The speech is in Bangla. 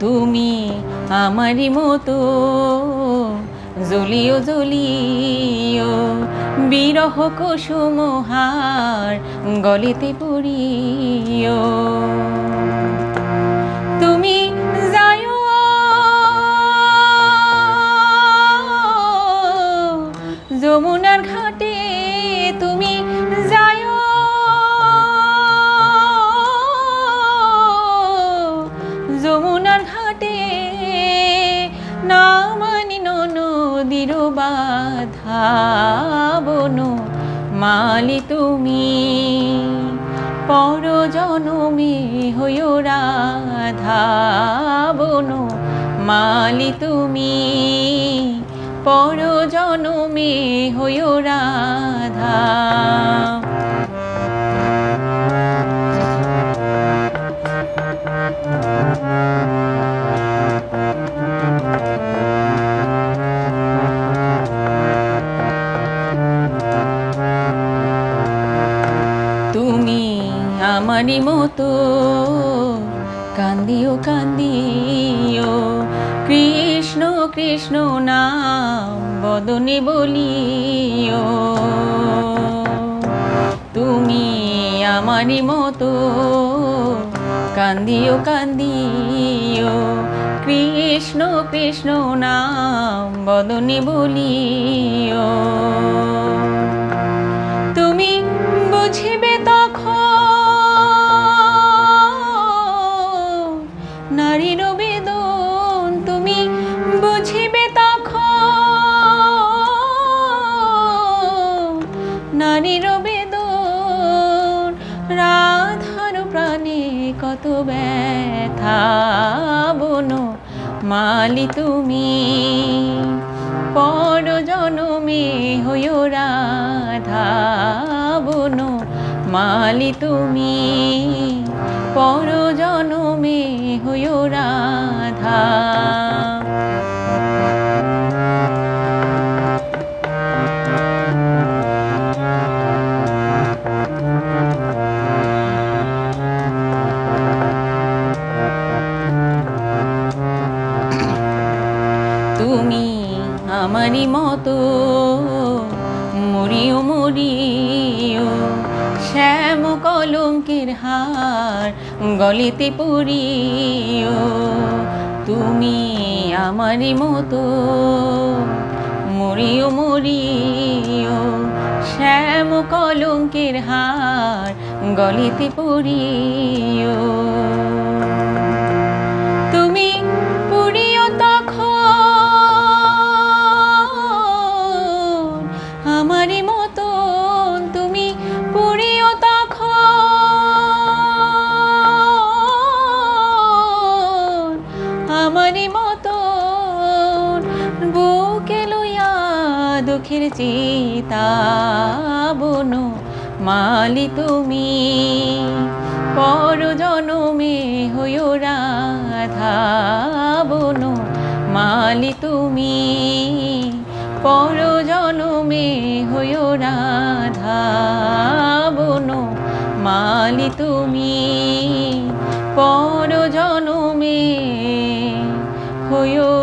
তুমি আমারই মতো। জ্বলিও জ্বলিও বিরহ কুসুমহার গলিতে পড়িও। তুমি যায়ও যমুনার ঘাটে তুমি যমুনার ঘাটে না মানি নদীর বাধা মালি তুমি পর জনমে হইও রাধা বনো মালি তুমি পর জনমে হইও রাধা তুমি আমারই মতো কান্দিও কান্দিও কৃষ্ণ কৃষ্ণ নাম বদনে বলিও। তুমি আমারই মতো কান্দিও কান্দিও, কৃষ্ণ কৃষ্ণ নাম বদনে বলিও তুমি বুঝিবে তখন নারীর বেদন, তুমি বুঝিবে তখন নারীর কত ব্যথা বনো মালি তুমি। পর জনমে হইও রাধা বনো মালি তুমি। পর আমারই মতো, মরিও মরিও, শ্যাম কলঙ্কের হার গলিতে পড়িও। তুমি আমারই মতো, মরিও মরিও, শ্যাম কলঙ্কের হার গলিতে পড়িও। দুঃখের চিতা বনো মালি তুমি। পর জনমে হইও রাধা বনো মালি তুমি। পর জনমে হইও রাধা বনো মালি তুমি। পর জনমে হইও